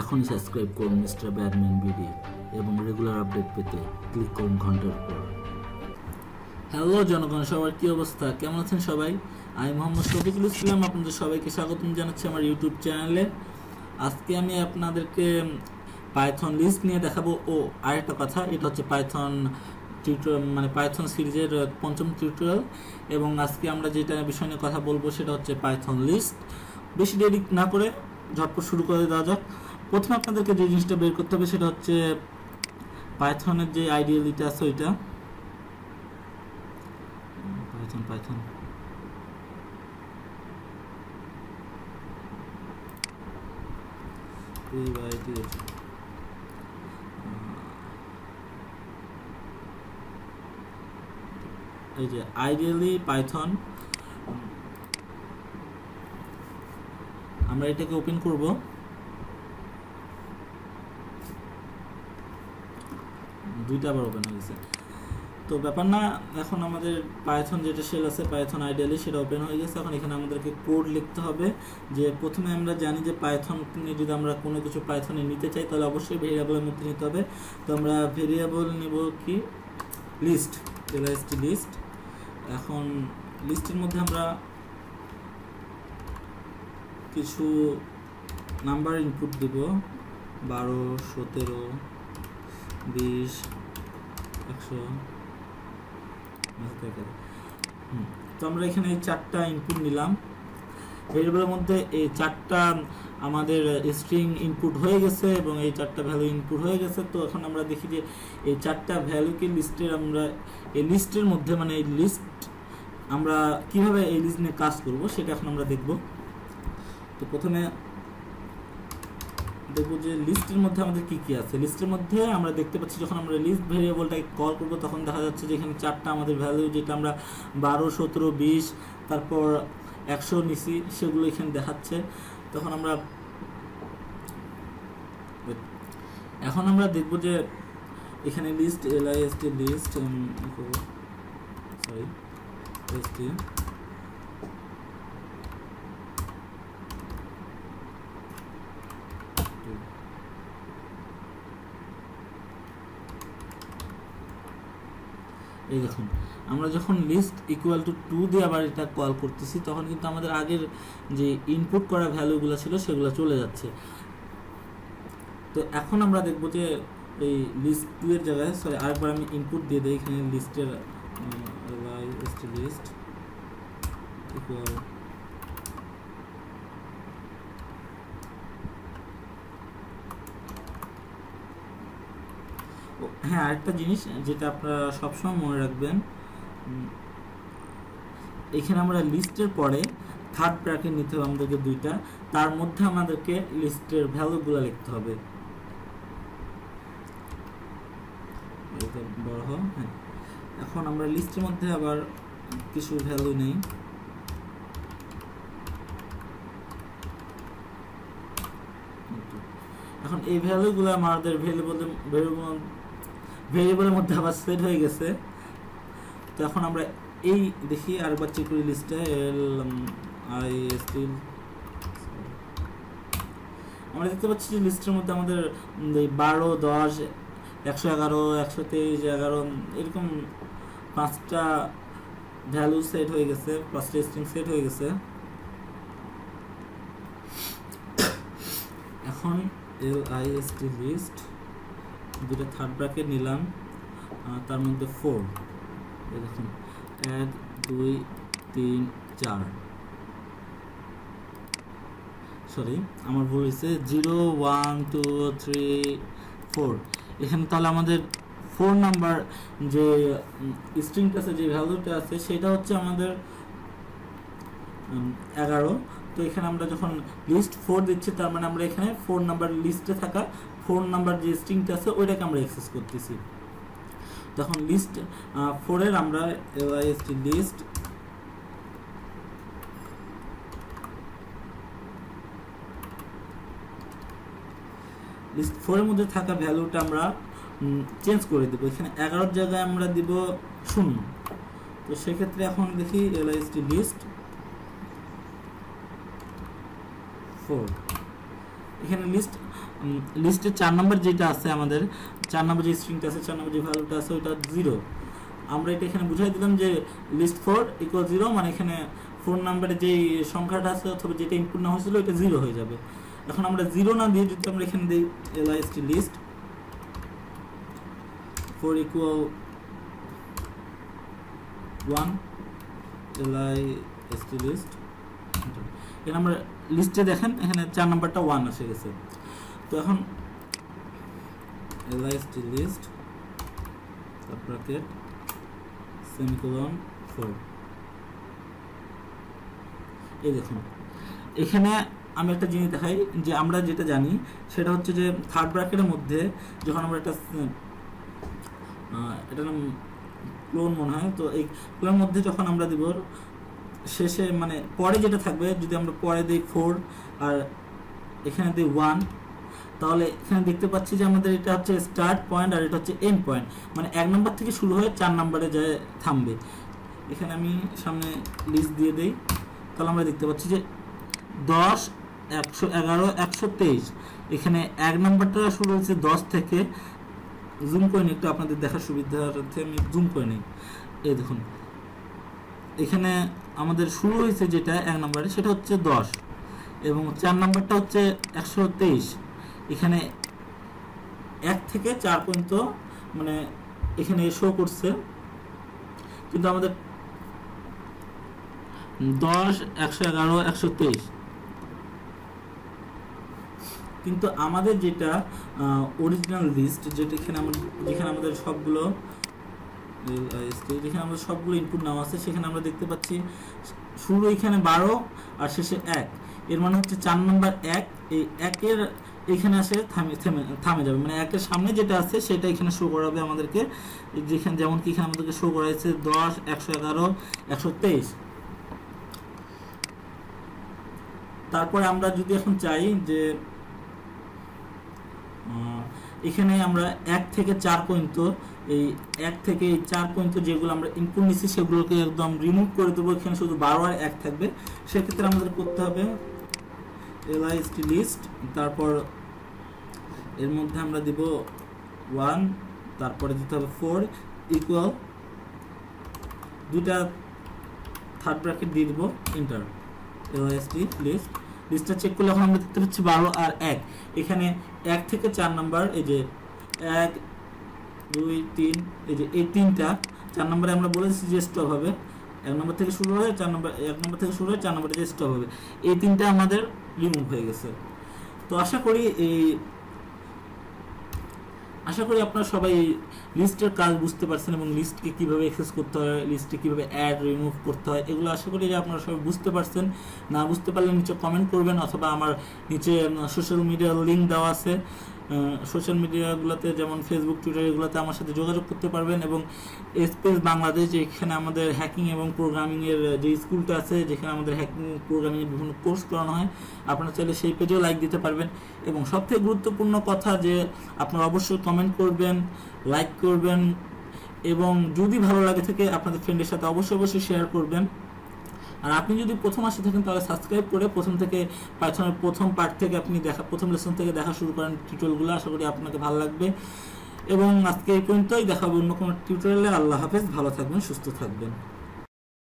এখনই সাবস্ক্রাইব করুন mister Badman BD এবং রেগুলার আপডেট পেতে ক্লিক করুন ঘণ্টার পর। হ্যালো জনগণ, সবার কি অবস্থা? কেমন আছেন সবাই? আমি মোহাম্মদ শফিকুল ইসলাম, আপনাদের সবাইকে স্বাগতম জানাচ্ছি আমার ইউটিউব চ্যানেলে আজকে আমি আপনাদেরকে পাইথন লিস্ট নিয়ে দেখাবো। ও, আরেকটা কথা, এটা হচ্ছে পাইথন টিউটোরিয়াল মানে পাইথন সিরিজের পঞ্চম টিউটোরিয়াল এবং আজকে আমরা যেটা বিষয় নিয়ে কথা বলব সেটা হচ্ছে পাইথন লিস্ট বেশি দেরি না করে ঝটপট শুরু করে দেওয়া যাক। প্রথমে আপনাদেরকে যে জিনিসটা বের করতে হবে সেটা হচ্ছে পাইথনের যে আইডিয়ালিটা আছে ওইটা। পাইথন এই যে আইডিয়ালি পাইথন আমরা এটাকে ওপেন করব। দুইটা আবার ওপেন হয়ে গেছে। তো ব্যাপার না, এখন আমাদের পায়থন যেটা শেল আছে পায়থন আইডিয়ালি সেটা ওপেন হয়ে গেছে। এখন এখানে আমাদেরকে কোড লিখতে হবে যে প্রথমে আমরা জানি যে পাইথন যদি আমরা কোনো কিছু পায়থনে নিতে চাই, তাহলে অবশ্যই ভেরিয়েবলের মধ্যে নিতে হবে। তো আমরা ভেরিয়েবল নিব কি? লিস্ট এলআইএসটি লিস্ট এখন লিস্টের মধ্যে আমরা কিছু নাম্বার ইনপুট দিব। বারো, সতেরো, বিশ একশো তো আমরা এখানে চারটা ইনপুট নিলাম। ভেরিয়েবলের মধ্যে এই চারটা, আমাদের স্ট্রিং ইনপুট হয়ে গেছে এবং এই চারটা ভ্যালু ইনপুট হয়ে গেছে। তো এখন আমরা দেখি যে এই চারটা ভ্যালুকে লিস্টের আমরা, এই লিস্টের মধ্যে মানে এই লিস্ট আমরা কীভাবে এই লিস্ট নিয়ে কাজ করব সেটা এখন আমরা দেখব। তো প্রথমে দেখব যে লিস্টের মধ্যে আমাদের কি কি আছে। লিস্টের মধ্যে আমরা দেখতে পাচ্ছি যখন আমরা লিস্ট ভেরিয়েবলটাকে কল করব, তখন দেখা যাচ্ছে যে এখানে চারটা আমাদের ভ্যালু যেটা আমরা বারো, সতেরো, বিশ, তারপর একশো নিচি সেগুলো এখানে দেখাচ্ছে। তখন আমরা এখন আমরা দেখব যে এখানে list L I S list sorry এই দেখুন, আমরা যখন লিস্ট ইকুয়াল টু টু দিয়ে আবার এটা কল করতেছি, তখন কিন্তু আমাদের আগের যে ইনপুট করা ভ্যালুগুলো ছিল, সেগুলো চলে যাচ্ছে। তো এখন আমরা দেখব যে এই লিস্ট টু এর জায়গায় সরি আরেকবার আমি ইনপুট দিয়ে দিই, এখানে লিস্টের লিস্ট ইকুয়াল হ্যাঁ আরেকটা জিনিস যেটা আপনারা সবসময় মনে রাখবেন এখানে আমরা লিস্টের পরে থার্ড ব্র্যাকেট নিতে হবে আমাদেরকে দুইটা, তার মধ্যে আমাদেরকে লিস্টের ভ্যালুগুলো লিখতে হবে। বড় হ্যাঁ। এখন আমরা লিস্টের মধ্যে আবার কিছু ভ্যালু নেই। এখন এই ভ্যালুগুলো আমাদের ভ্যালুবল ভ্যালুবল ভেরিয়েবলের মধ্যে আবার সেট হয়ে গেছে। তো এখন আমরা এই দেখি আরেকবার চেক করি লিস্টে এল আই এস টি আমরা দেখতে পাচ্ছি যে লিস্টের মধ্যে আমাদের বারো, দশ, একশো এগারো, একশো তেইশ, এগারো এরকম পাঁচটা ভ্যালু সেট হয়ে গেছে, পাঁচটা স্ট্রিং সেট হয়ে গেছে। এখন L I S T list দুটো থার্ড ব্র্যাকেট নিলাম তার মধ্যে ফোর দেখুন, এক, দুই, তিন, চার। সরি আমার ভুল হয়েছে। Zero one two three four এখানে তাহলে আমাদের ফোর নাম্বার যে স্ট্রিংটা আছে, যে ভ্যালুটা আছে, সেটা হচ্ছে আমাদের এগারো। তো এখানে আমরা যখন লিস্ট ফোর দিচ্ছি, তার মানে আমরা এখানে ফোর নাম্বার লিস্টে থাকা ফোর নাম্বার যে স্ট্রিংটা আছে, ওইটাকে আমরা অ্যাক্সেস করতেছি। তখন লিস্ট ফোরের আমরা এলআইএসটি লিস্ট লিস্ট ফোরের মধ্যে থাকা ভ্যালুটা আমরা চেঞ্জ করে দেবো। এখানে এগারোর জায়গায় আমরা দিব শূন্য। তো সেক্ষেত্রে এখন দেখি L I S T list four এখানে লিস্ট লিস্টের চার নম্বর যেটা আছে আমাদের, চার নম্বর যে স্ট্রিংটা আছে, চার নম্বর যে ভ্যালুটা আছে ওইটা জিরো আমরা এটা এখানে বুঝাই দিলাম যে লিস্ট ফোর ইকুয়াল জিরো মানে এখানে ফোন নাম্বারে যেই সংখ্যাটা আছে অথবা যেটা ইনপুট না হয়েছিল, ওইটা জিরো হয়ে যাবে। এখন আমরা জিরো না দিয়ে যদি আমরা এখানে দিই L I S T list four equal one L I S T list এখানে আমরা লিস্টে দেখেন, এখানে চার নাম্বারটা ওয়ান এসে গেছে তো এখন এলআইএসটি লিস্ট সেমিকোলন এই দেখুন, এখানে আমি একটা জিনিস দেখাই, যে আমরা যেটা জানি, সেটা হচ্ছে যে থার্ড ব্র্যাকেটের মধ্যে যখন আমরা একটা এটা নাম ক্লোন মনে হয়, তো এই ক্লোনের মধ্যে যখন আমরা দিব শেষে মানে পরে যেটা থাকবে, যদি আমরা পরে দিই ফোর আর এখানে দিই ওয়ান তাহলে এখানে দেখতে পাচ্ছি যে আমাদের এটা হচ্ছে স্টার্ট পয়েন্ট আর এটা হচ্ছে এন্ড পয়েন্ট মানে এক নম্বর থেকে শুরু হয়ে চার নম্বরে যায়, থামবে। এখানে আমি সামনে লিস্ট দিয়ে দিই। তাহলে আমরা দেখতে পাচ্ছি যে দশ, একশো এগারো, একশো তেইশ। এখানে এক নম্বরটা শুরু হয়েছে দশ থেকে। জুম করে নিই, একটু আপনাদের দেখার সুবিধার্থে আমি জুম করে নিই। এই দেখুন এখানে আমাদের শুরু হয়েছে যেটা এক নম্বরে, সেটা হচ্ছে দশ। এবং চার নম্বরটা হচ্ছে একশো তেইশ। এখানে এক থেকে চার পর্যন্ত মানে এখানে শো করছে। কিন্তু আমাদের দশ, একশো এগারো, একশো তেইশ। কিন্তু আমাদের যেটা অরিজিনাল লিস্ট যেটা এখানে আমরা যেখানে আমাদের সবগুলো যেখানে আমাদের সবগুলো ইনপুট নাম আছে, সেখানে আমরা দেখতে পাচ্ছি শুরু এখানে বারো আর শেষে এক। এর মানে হচ্ছে চার নম্বর এক, এই একের এখানে আসে থামে, থেমে, থামে যাবে। মানে একের সামনে যেটা আছে, সেটা এখানে শো করাবে আমাদেরকে। যেখানে, যেমন কি এখানে আমাদেরকে শো করাইছে দশ, একশো এগারো, একশো তেইশ। তারপরে আমরা যদি এখন চাই যে এখানে আমরা এক থেকে চার পর্যন্ত, এই এক থেকে এই চার পর্যন্ত যেগুলো আমরা ইনপুট নিচ্ছি সেগুলোকে একদম রিমুভ করে দেবো। এখানে শুধু বারো আর এক থাকবে। সেক্ষেত্রে আমাদের করতে হবে এলআইএসটি লিস্ট তারপর এর মধ্যে আমরা দিব ওয়ান তারপরে দিতে হবে ফোর ইকুয়াল দুটা থার্ড ব্র্যাকেট দিয়ে দিব enter L I S T list লিস্টটা চেক করলে এখন আমরা দেখতে পাচ্ছি বারো আর এক। এখানে এক থেকে চার নাম্বার এই যে এক, দুই, তিন, এই যে এই তিনটা, চার নম্বরে আমরা বলেছি যে স্টপ হবে। এক নম্বর থেকে শুরু হয়ে চার নম্বর এক নম্বর থেকে শুরু হয়ে চার নম্বরে যে স্টপ হবে। এই তিনটা আমাদের রিমুভ হয়ে গেছে। তো আশা করি এই আশা করি আপনারা সবাই লিস্টের কাজ বুঝতে পারছেন এবং লিস্টকে কীভাবে অ্যাক্সেস করতে হয় লিস্টে কীভাবে অ্যাড রিমুভ করতে হয়, এগুলো আশা করি যে আপনারা সবাই বুঝতে পারছেন। না বুঝতে পারলে নিচে কমেন্ট করবেন অথবা আমার নিচে সোশ্যাল মিডিয়ার লিঙ্ক দেওয়া আছে। সোশ্যাল মিডিয়াগুলোতে যেমন ফেসবুক টুইটার এগুলোতে আমার সাথে যোগাযোগ করতে পারবেন এবং স্পেস বাংলাদেশ যেখানে আমাদের হ্যাকিং এবং প্রোগ্রামিংয়ের যে স্কুলটা আছে, যেখানে আমাদের হ্যাকিং প্রোগ্রামিংয়ের বিভিন্ন কোর্স করানো হয়, আপনারা চাইলে সেই পেজেও লাইক দিতে পারবেন। এবং সবথেকে গুরুত্বপূর্ণ কথা যে আপনারা অবশ্যই কমেন্ট করবেন লাইক করবেন এবং যদি ভালো লাগে থাকে আপনাদের ফ্রেন্ডের সাথে অবশ্যই অবশ্যই শেয়ার করবেন। আর আপনি যদি প্রথম আসে থাকেন, তাহলে সাবস্ক্রাইব করে প্রথম থেকে পাইথনের প্রথম পার্ট থেকে আপনি দেখা, প্রথম লেসন থেকে দেখা শুরু করেন টিউটোরিয়ালগুলো আশা করি আপনাকে ভালো লাগবে। এবং আজকে এই পর্যন্তই। দেখাবো অন্য কোনো টিউটোরিয়ালে আল্লাহ হাফেজ। ভালো থাকবেন, সুস্থ থাকবেন।